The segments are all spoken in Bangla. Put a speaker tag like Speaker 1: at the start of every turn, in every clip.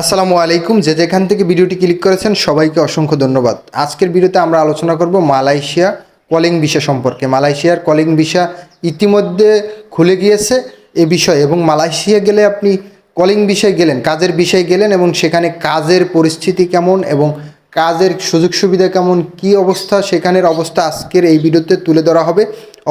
Speaker 1: আসসালামু আলাইকুম। যে যেখান থেকে ভিডিওটি ক্লিক করেছেন, সবাইকে অসংখ্য ধন্যবাদ। আজকের ভিডিওতে আমরা আলোচনা করব মালয়েশিয়া কলিং ভিসা সম্পর্কে। মালয়েশিয়ার কলিং ভিসা ইতিমধ্যে খুলে গিয়েছে এ বিষয়ে এবং মালয়েশিয়া গেলে আপনি কলিং বিষয়ে গেলেন, কাজের বিষয়ে গেলেন এবং সেখানে কাজের পরিস্থিতি কেমন এবং কাজের সুযোগ সুবিধা কেমন, কি অবস্থা, সেখানের অবস্থা আজকের এই ভিডিওতে তুলে ধরা হবে।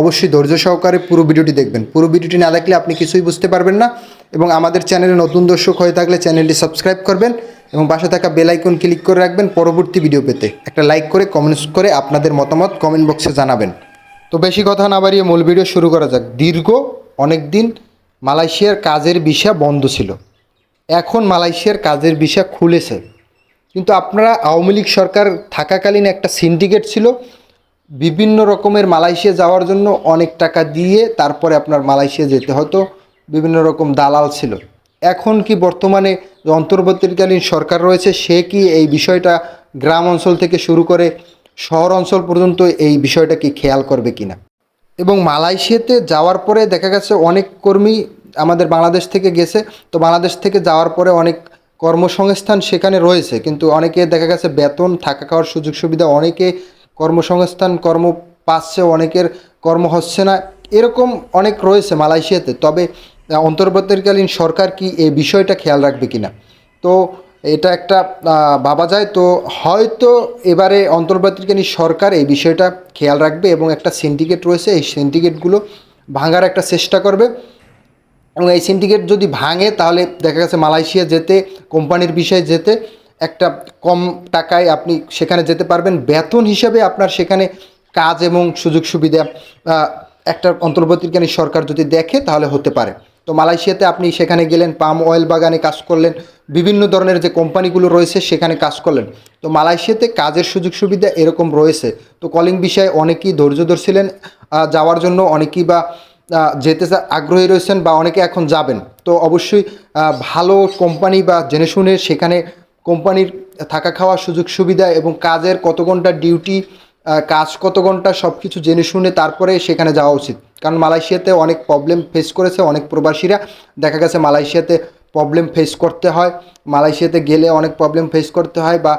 Speaker 1: অবশ্যই ধৈর্য সহকারে পুরো ভিডিওটি দেখবেন। পুরো ভিডিওটি না দেখলে আপনি কিছুই বুঝতে পারবেন না। এবং আমাদের চ্যানেলে নতুন দর্শক হয়ে থাকলে চ্যানেলটি সাবস্ক্রাইব করবেন এবং পাশে থাকা বেল আইকন ক্লিক করে রাখবেন পরবর্তী ভিডিও পেতে। একটা লাইক করে, কমেন্টস করে আপনাদের মতামত কমেন্ট বক্সে জানাবেন। তো বেশি কথা না বাড়িয়ে মূল ভিডিও শুরু করা যাক। দীর্ঘ অনেক দিন মালয়েশিয়ার কাজের ভিসা বন্ধ ছিল। এখন মালয়েশিয়ার কাজের ভিসা খুলেছে। কিন্তু আপনারা আওয়ামী লীগ সরকার থাকাকালীন একটা সিন্ডিকেট ছিল। বিভিন্ন রকমের মালয়েশিয়া যাওয়ার জন্য অনেক টাকা দিয়ে তারপরে আপনার মালয়েশিয়া যেতে হতো। বিভিন্ন রকম দালাল ছিল। এখন কি বর্তমানে অন্তর্বর্তীকালীন সরকার রয়েছে, সে কি এই বিষয়টা গ্রাম অঞ্চল থেকে শুরু করে শহর অঞ্চল পর্যন্ত এই বিষয়টা কি খেয়াল করবে কিনা? এবং মালয়েশিয়াতে যাওয়ার পরে দেখা গেছে অনেক কর্মী আমাদের বাংলাদেশ থেকে গেছে। তো বাংলাদেশ থেকে যাওয়ার পরে অনেক কর্মসংস্থান সেখানে রয়েছে। কিন্তু অনেকে দেখা গেছে বেতন, থাকা খাওয়ার সুযোগ সুবিধা অনেকে কর্মসংস্থান কর্ম পাচ্ছে, অনেকের কর্ম হচ্ছে না। এরকম অনেক রয়েছে মালয়েশিয়াতে। তবে অন্তর্বর্তীকালীন সরকার কি এই বিষয়টা খেয়াল রাখবে কিনা? তো এটা একটা ভাবা যায়। তো হয়তো এবারে অন্তর্বর্তীকালীন সরকার এই বিষয়টা খেয়াল রাখবে এবং একটা সিন্ডিকেট রয়েছে, এই সিন্ডিকেটগুলো ভাঙার একটা চেষ্টা করবে। এবং এই সিন্ডিকেট যদি ভাঙে, তাহলে দেখা গেছে মালয়েশিয়া যেতে, কোম্পানির বিষয়ে যেতে, একটা কম টাকায় আপনি সেখানে যেতে পারবেন। বেতন হিসাবে আপনার সেখানে কাজ এবং সুযোগ সুবিধা একটা অন্তর্বর্তীকালীন সরকার যদি দেখে, তাহলে হতে পারে। তো মালয়েশিয়াতে আপনি সেখানে গেলেন, পাম অয়েল বাগানে কাজ করলেন, বিভিন্ন ধরনের যে কোম্পানিগুলো রয়েছে সেখানে কাজ করলেন। তো মালয়েশিয়াতে কাজের সুযোগ সুবিধা এরকম রয়েছে। তো কলিং বিষয়ে অনেকেই ধৈর্য ধরছিলেন যাওয়ার জন্য অনেকেই বা যেতে আগ্রহী রয়েছেন বা অনেকে এখন যাবেন। তো অবশ্যই ভালো কোম্পানি বা জেনে শুনে সেখানে কোম্পানির থাকা খাওয়ার সুযোগ সুবিধা এবং কাজের কত ঘণ্টা ডিউটি কাজ কত ঘণ্টা সব কিছু জেনে শুনে তারপরে সেখানে যাওয়া উচিত। কারণ মালয়েশিয়াতে অনেক প্রবলেম ফেস করেছে অনেক প্রবাসীরা। দেখা গেছে মালয়েশিয়াতে প্রবলেম ফেস করতে হয়। মালয়েশিয়াতে গেলে অনেক প্রবলেম ফেস করতে হয় বা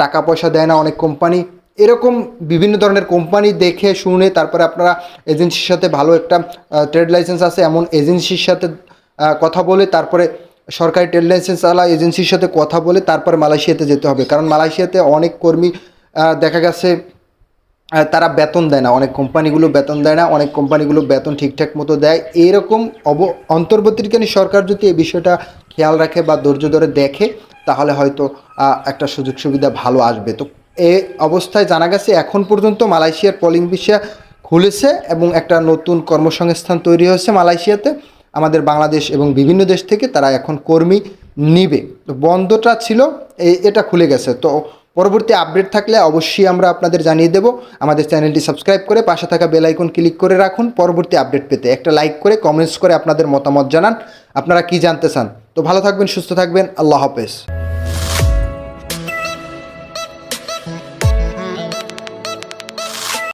Speaker 1: টাকা পয়সা দেয় না অনেক কোম্পানি এরকম বিভিন্ন ধরনের কোম্পানি দেখে শুনে তারপরে আপনারা এজেন্সির সাথে ভালো একটা ট্রেড লাইসেন্স আছে এমন এজেন্সির সাথে কথা বলে তারপরে সরকারি ট্রেড লাইসেন্স আলা এজেন্সির সাথে কথা বলে তারপরে মালয়েশিয়াতে যেতে হবে। কারণ মালয়েশিয়াতে অনেক কর্মী দেখা গেছে তারা বেতন দেয় না। অনেক কোম্পানিগুলো বেতন দেয় না, অনেক কোম্পানিগুলো বেতন ঠিকঠাক মতো দেয়। এরকম অব, অন্তর্বর্তীকালীন সরকার যদি এই বিষয়টা খেয়াল রাখে বা ধৈর্য ধরে দেখে, তাহলে হয়তো একটা সুযোগ সুবিধা ভালো আসবে। তো এ অবস্থায় জানা গেছে, এখন পর্যন্ত মালয়েশিয়ার পলিং ভিসা খুলেছে এবং একটা নতুন কর্মসংস্থান তৈরি হয়েছে মালয়েশিয়াতে। আমাদের বাংলাদেশ এবং বিভিন্ন দেশ থেকে তারা এখন কর্মী নিবে। তো বন্ধটা ছিল এটা খুলে গেছে। তো পরবর্তী আপডেট থাকলে অবশ্যই আমরা আপনাদের জানিয়ে দেব। আমাদের চ্যানেলটি সাবস্ক্রাইব করে পাশে থাকা বেল আইকন ক্লিক করে রাখুন পরবর্তী আপডেট পেতে। একটা লাইক করে কমেন্টস করে আপনাদের মতামত জানান। আপনারা কি জানতে চান? তো ভালো থাকবেন, সুস্থ থাকবেন। আল্লাহ হাফেজ।